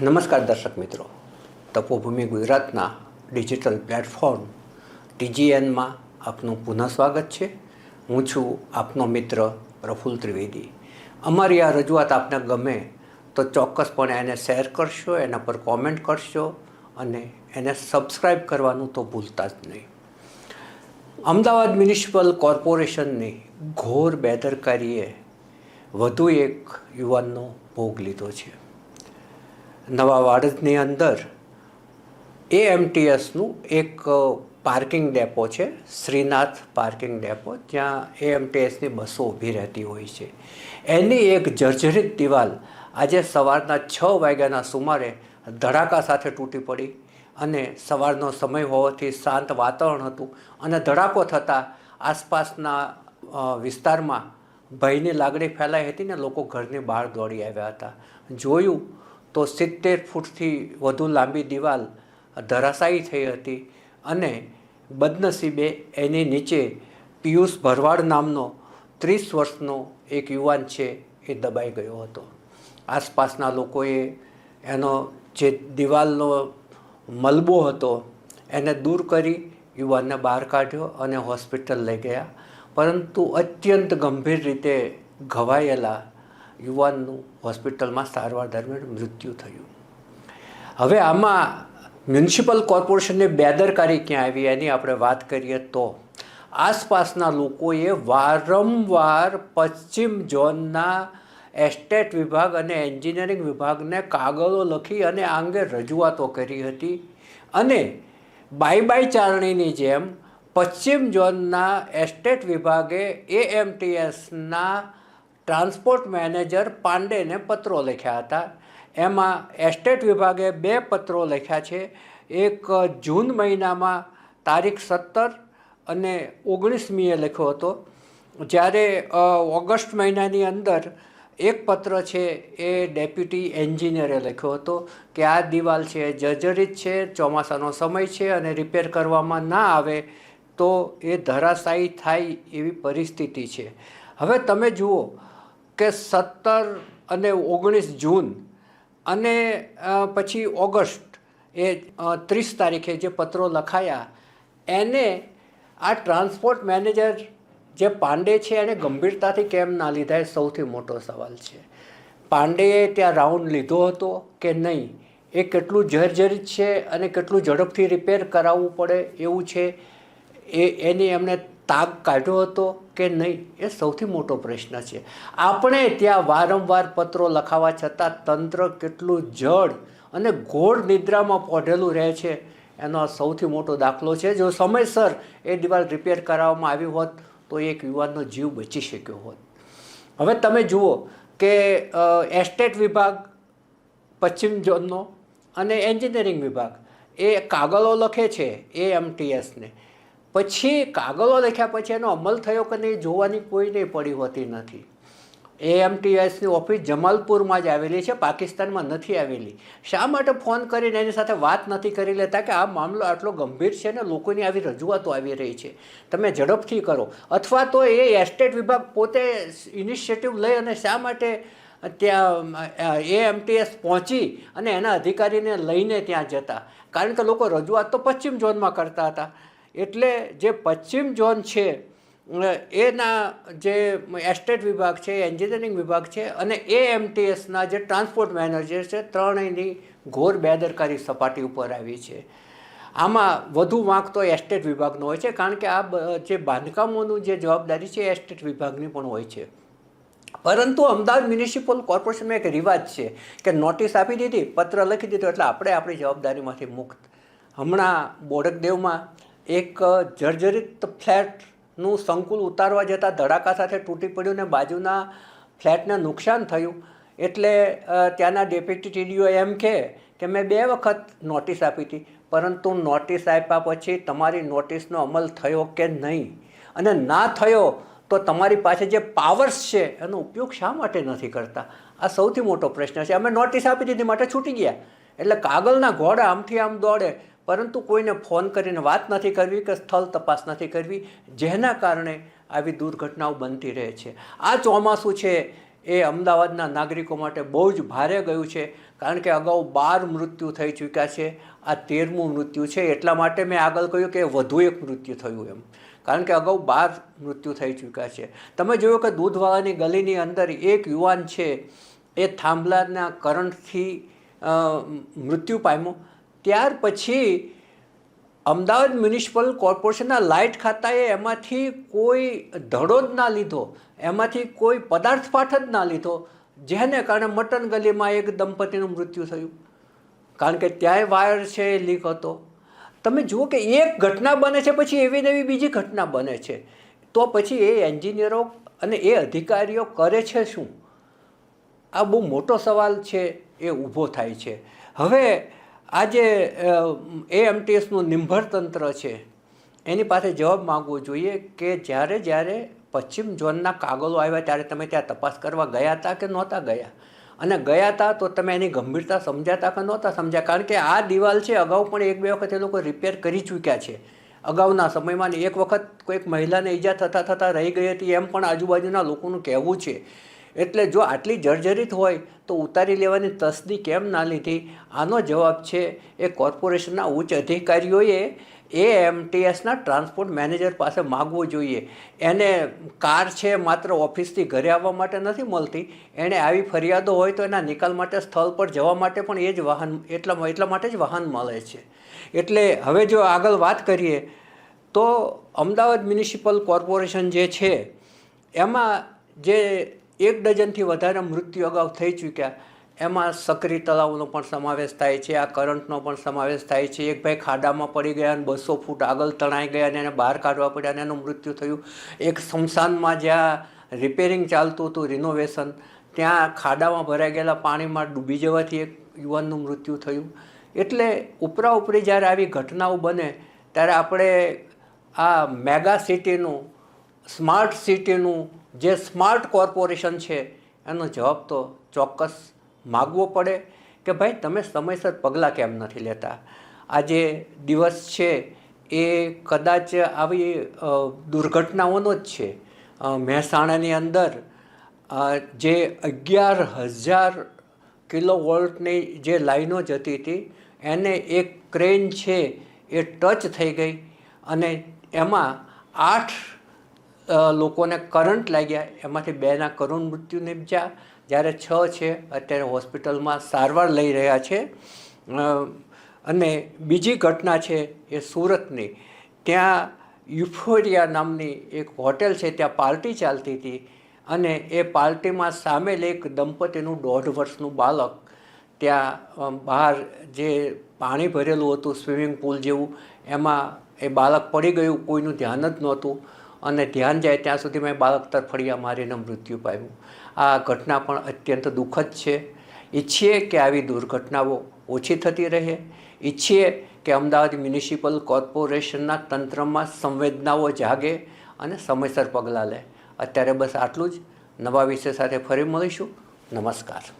નમસ્કાર દર્શક મિત્રો. તપોભૂમિ ગુજરાતના ડિજિટલ પ્લેટફોર્મ ટીજીએનમાં આપનું પુનઃ સ્વાગત છે. હું છું આપનો મિત્ર પ્રફુલ્લ ત્રિવેદી. અમારી આ રજૂઆત આપને ગમે તો ચોક્કસપણે એને શેર કરશો, એના પર કોમેન્ટ કરશો અને એને સબસ્ક્રાઈબ કરવાનું તો ભૂલતા જ નહીં. અમદાવાદ મ્યુનિસિપલ કોર્પોરેશનની ઘોર બેદરકારીએ વધુ એક યુવાનનો ભોગ લીધો છે. નવા વાડજની અંદર એએમટીએસનું એક પાર્કિંગ ડેપો છે, શ્રીનાથ પાર્કિંગ ડેપો, જ્યાં એએમટીએસની બસો ઊભી રહેતી હોય છે. એની એક જર્જરિત દિવાલ આજે સવારના છ વાગ્યાના સુમારે ધડાકા સાથે તૂટી પડી અને સવારનો સમય હોવાથી શાંત વાતાવરણ હતું અને ધડાકો થતાં આસપાસના વિસ્તારમાં ભયની લાગણી ફેલાઈ હતી ને લોકો ઘરની બહાર દોડી આવ્યા હતા. જોયું તો સિત્તેર ફૂટથી વધુ લાંબી દિવાલ ધરાશાયી થઈ હતી અને બદનસીબે એની નીચે પિયુષ ભરવાડ નામનો ત્રીસ વર્ષનો એક યુવાન છે એ દબાઈ ગયો હતો. આસપાસના લોકોએ એનો જે દિવાલનો મલબો હતો એને દૂર કરી યુવાનને બહાર કાઢ્યો અને હોસ્પિટલ લઈ ગયા. પરંતુ અત્યંત ગંભીર રીતે ઘવાયેલા યુવાનનું હોસ્પિટલમાં સારવાર દરમિયાન મૃત્યુ થયું. હવે આમાં મ્યુનિસિપલ કોર્પોરેશનની બેદરકારી ક્યાં આવી એની આપણે વાત કરીએ તો આસપાસના લોકોએ વારંવાર પશ્ચિમ ઝોનના એસ્ટેટ વિભાગ અને એન્જિનિયરિંગ વિભાગને કાગળો લખી અને આ અંગે રજૂઆતો કરી હતી. અને બાય બાય ચારણીની જેમ પશ્ચિમ ઝોનના એસ્ટેટ વિભાગે એએમટીએસના ટ્રાન્સપોર્ટ મેનેજર પાંડેને પત્રો લખ્યા હતા. એમાં એસ્ટેટ વિભાગે બે પત્રો લખ્યા છે. એક જૂન મહિનામાં તારીખ સત્તર અને ઓગણીસમીએ લખ્યો હતો. જ્યારે ઓગસ્ટ મહિનાની અંદર એક પત્ર છે એ ડેપ્યુટી એન્જિનિયરે લખ્યો હતો કે આ દિવાલ છે જર્જરિત છે, ચોમાસાનો સમય છે અને રિપેર કરવામાં ના આવે તો એ ધરાશાયી થાય એવી પરિસ્થિતિ છે. હવે તમે જુઓ કે સત્તર અને ઓગણીસ જૂન અને પછી ઓગસ્ટ એ ત્રીસ તારીખે જે પત્રો લખાયા, એને આ ટ્રાન્સપોર્ટ મેનેજર જે પાંડે છે એણે ગંભીરતાથી કેમ ના લીધા એ સૌથી મોટો સવાલ છે. પાંડેએ ત્યાં રાઉન્ડ લીધો હતો કે નહીં? એ કેટલું જર્જરિત છે અને કેટલું ઝડપથી રિપેર કરાવવું પડે એવું છે? એ, એની એમણે તાગ કાઢ્યો હતો કે નહીં, એ સૌથી મોટો પ્રશ્ન છે. આપણે ત્યાં વારંવાર પત્રો લખાવા છતાં તંત્ર કેટલું જડ અને ઘોર નિદ્રામાં પોઢેલું રહે છે, એનો સૌથી મોટો દાખલો છે. જો સમયસર એ દિવાલ રિપેર કરાવવામાં આવી હોત, તો એક યુવાનનો જીવ બચી શક્યો હોત. હવે તમે જુઓ કે એસ્ટેટ વિભાગ, પશ્ચિમ ઝોનનો અને એન્જિનિયરિંગ વિભાગ, એ કાગળો લખે છે, એ એમટીએસને પછી કાગળો લખ્યા પછી એનો અમલ થયો કે નહીં જોવાની કોઈને પડી હોતી નથી. એએમટીએસની ઓફિસ જમાલપુરમાં જ આવેલી છે, પાકિસ્તાનમાં નથી આવેલી. શા માટે ફોન કરીને એની સાથે વાત નથી કરી લેતા કે આ મામલો આટલો ગંભીર છે ને લોકોની આવી રજૂઆતો આવી રહી છે? તમે ઝડપથી કરો. અથવા તો એ એસ્ટેટ વિભાગ પોતે ઇનિશિયેટિવ લઈ અને શા માટે ત્યાં એએમટીએસ પહોંચી અને એના અધિકારીને લઈને ત્યાં જતા? કારણ કે લોકો રજૂઆત તો પશ્ચિમ ઝોનમાં કરતા હતા. એટલે જે પશ્ચિમ ઝોન છે એના જે એસ્ટેટ વિભાગ છે, એન્જિનિયરિંગ વિભાગ છે અને એ એમટીએસના જે ટ્રાન્સપોર્ટ મેનેજર છે, ત્રણેયની ઘોર બેદરકારી સપાટી ઉપર આવી છે. આમાં વધુ વાંક તો એસ્ટેટ વિભાગનો હોય છે, કારણ કે આ જે બાંધકામોનું જે જવાબદારી છે, એ એસ્ટેટ વિભાગની પણ હોય છે. પરંતુ અમદાવાદ મ્યુનિસિપલ કોર્પોરેશનમાં એક રિવાજ છે કે નોટિસ આપી દીધી, પત્ર લખી દીધો, એટલે આપણે આપણી જવાબદારીમાંથી મુક્ત. હમણાં બોડકદેવમાં એક જર્જરિત ફ્લેટનું સંકુલ ઉતારવા જતાં ધડાકા સાથે તૂટી પડ્યું ને બાજુના ફ્લેટને નુકસાન થયું. એટલે ત્યાંના ડેપ્યુટી ટીડીઓ એમ કહે કે મેં બે વખત નોટિસ આપી હતી, પરંતુ નોટિસ આપ્યા પછી તમારી નોટિસનો અમલ થયો કે નહીં? અને ના થયો તો તમારી પાસે જે પાવર્સ છે, એનો ઉપયોગ શા માટે નથી કરતા? આ સૌથી મોટો પ્રશ્ન છે. અમે નોટિસ આપી દીધી, માટે છૂટી ગયા. એટલે કાગળના ઘોડા આમથી આમ દોડે. પરંતુ કોઈને ફોન કરીને વાત નથી કરવી કે સ્થળ તપાસ નથી કરવી, જેના કારણે આવી દુર્ઘટનાઓ બનતી રહે છે. આ ચોમાસું છે એ અમદાવાદના નાગરિકો માટે બહુ જ ભારે ગયું છે, કારણ કે અગાઉ બાર મૃત્યુ થઈ ચૂક્યા છે, આ તેરમું મૃત્યુ છે. એટલા માટે મેં આગળ કહ્યું કે વધુ એક મૃત્યુ થયું એમ, કારણ કે અગાઉ બાર મૃત્યુ થઈ ચૂક્યા છે. તમે જોયું કે દૂધવાળાની ગલીની અંદર એક યુવાન છે, એ થાંભલાના કરંટથી મૃત્યુ પામ્યો. ત્યાર પછી અમદાવાદ મ્યુનિસિપલ કોર્પોરેશનના લાઇટ ખાતાએ એમાંથી કોઈ ધડો જ ના લીધો, એમાંથી કોઈ પદાર્થ પાઠ જ ના લીધો, જેને કારણે મટન ગલીમાં એક દંપતીનું મૃત્યુ થયું. કારણ કે ત્યાંય વાયર છે એ લીક હતો. તમે જુઓ કે એક ઘટના બને છે, પછી એવી ને એવી બીજી ઘટના બને છે. તો પછી એ એન્જિનિયરો અને એ અધિકારીઓ કરે છે શું? આ બહુ મોટો સવાલ છે, એ ઊભો થાય છે. હવે આ જે એએમટીએસનું નિંભર તંત્ર છે, એની પાસે જવાબ માગવો જોઈએ કે જ્યારે જ્યારે પશ્ચિમ ઝોનના કાગળો આવ્યા ત્યારે તમે ત્યાં તપાસ કરવા ગયા હતા કે નહોતા ગયા? અને ગયા હતા તો તમે એની ગંભીરતા સમજાતા કે નહોતા સમજ્યા? કારણ કે આ દિવાલ છે, અગાઉ પણ એક બે વખત એ લોકો રિપેર કરી ચૂક્યા છે. અગાઉના સમયમાં એક વખત કોઈક મહિલાને ઈજા થતાં થતાં રહી ગઈ હતી એમ પણ આજુબાજુના લોકોનું કહેવું છે. એટલે જો આટલી જર્જરિત હોય તો ઉતારી લેવાની તસદી કેમ ના લીધી? આનો જવાબ છે, એ કોર્પોરેશનના ઉચ્ચ અધિકારીઓએ એ એમટીએસના ટ્રાન્સપોર્ટ મેનેજર પાસે માગવું જોઈએ. એને કાર છે માત્ર ઓફિસથી ઘરે આવવા માટે નથી મળતી. એણે આવી ફરિયાદો હોય તો એના નિકાલ માટે સ્થળ પર જવા માટે પણ એ જ વાહન, એટલા એટલા માટે જ વાહન મળે છે. એટલે હવે જો આગળ વાત કરીએ, તો અમદાવાદ મ્યુનિસિપલ કોર્પોરેશન જે છે, એમાં જે એક ડઝનથી વધારે મૃત્યુ અગાઉ થઈ ચૂક્યા. એમાં સક્રી તળાવનો પણ સમાવેશ થાય છે, આ કરંટનો પણ સમાવેશ થાય છે. એક ભાઈ ખાડામાં પડી ગયા અને બસો ફૂટ આગળ તણાઈ ગયા અને એને બહાર કાઢવા પડ્યા અને એનું મૃત્યુ થયું. એક સ્મશાનમાં જ્યાં રિપેરિંગ ચાલતું હતું રિનોવેશન ત્યાં ખાડામાં ભરાઈ ગયેલા પાણીમાં ડૂબી જવાથી એક યુવાનનું મૃત્યુ થયું. એટલે ઉપરા ઉપરી જ્યારે આવી ઘટનાઓ બને, ત્યારે આપણે આ મેગા સિટીનું, સ્માર્ટ સિટીનું જે સ્માર્ટ કોર્પોરેશન છે, એનો જવાબ તો ચોક્કસ માગવો પડે કે ભાઈ, તમે સમયસર પગલાં કેમ નથી લેતા? આજે દિવસ છે, એ કદાચ આવી દુર્ઘટનાઓનો જ છે. મહેસાણાની અંદર જે અગિયાર હજાર કિલો વોલ્ટની જે લાઈનો જતી હતી, એને એક ક્રેન છે, એ ટચ થઈ ગઈ અને એમાં આઠ લોકોને કરંટ લાગ્યા. એમાંથી બેના કરુણ મૃત્યુ નિપજ્યા. જ્યારે છ છે, અત્યારે હોસ્પિટલમાં સારવાર લઈ રહ્યા છે. અને બીજી ઘટના છે એ સુરતની. ત્યાં યુફોરિયા નામની એક હોટેલ છે, ત્યાં પાર્ટી ચાલતી હતી. અને એ પાર્ટીમાં સામેલ એક દંપતીનું દોઢ વર્ષનું બાળક ત્યાં બહાર જે પાણી ભરેલું હતું, સ્વિમિંગ પુલ જેવું, એમાં એ બાળક પડી ગયું, કોઈનું ધ્યાન જ નહોતું. અને ધ્યાન જાય ત્યાં સુધીમાં મેં બાળક તરફડિયા મારીને મૃત્યુ પામ્યું. આ ઘટના પણ અત્યંત દુઃખદ છે. ઈચ્છીએ કે આવી દુર્ઘટનાઓ ઓછી થતી રહે. ઈચ્છીએ કે અમદાવાદ મ્યુનિસિપલ કોર્પોરેશનના તંત્રમાં સંવેદનાઓ જાગે અને સમયસર પગલાં લે. અત્યારે બસ આટલું જ. નવા વિષય સાથે ફરી મળીશું. નમસ્કાર.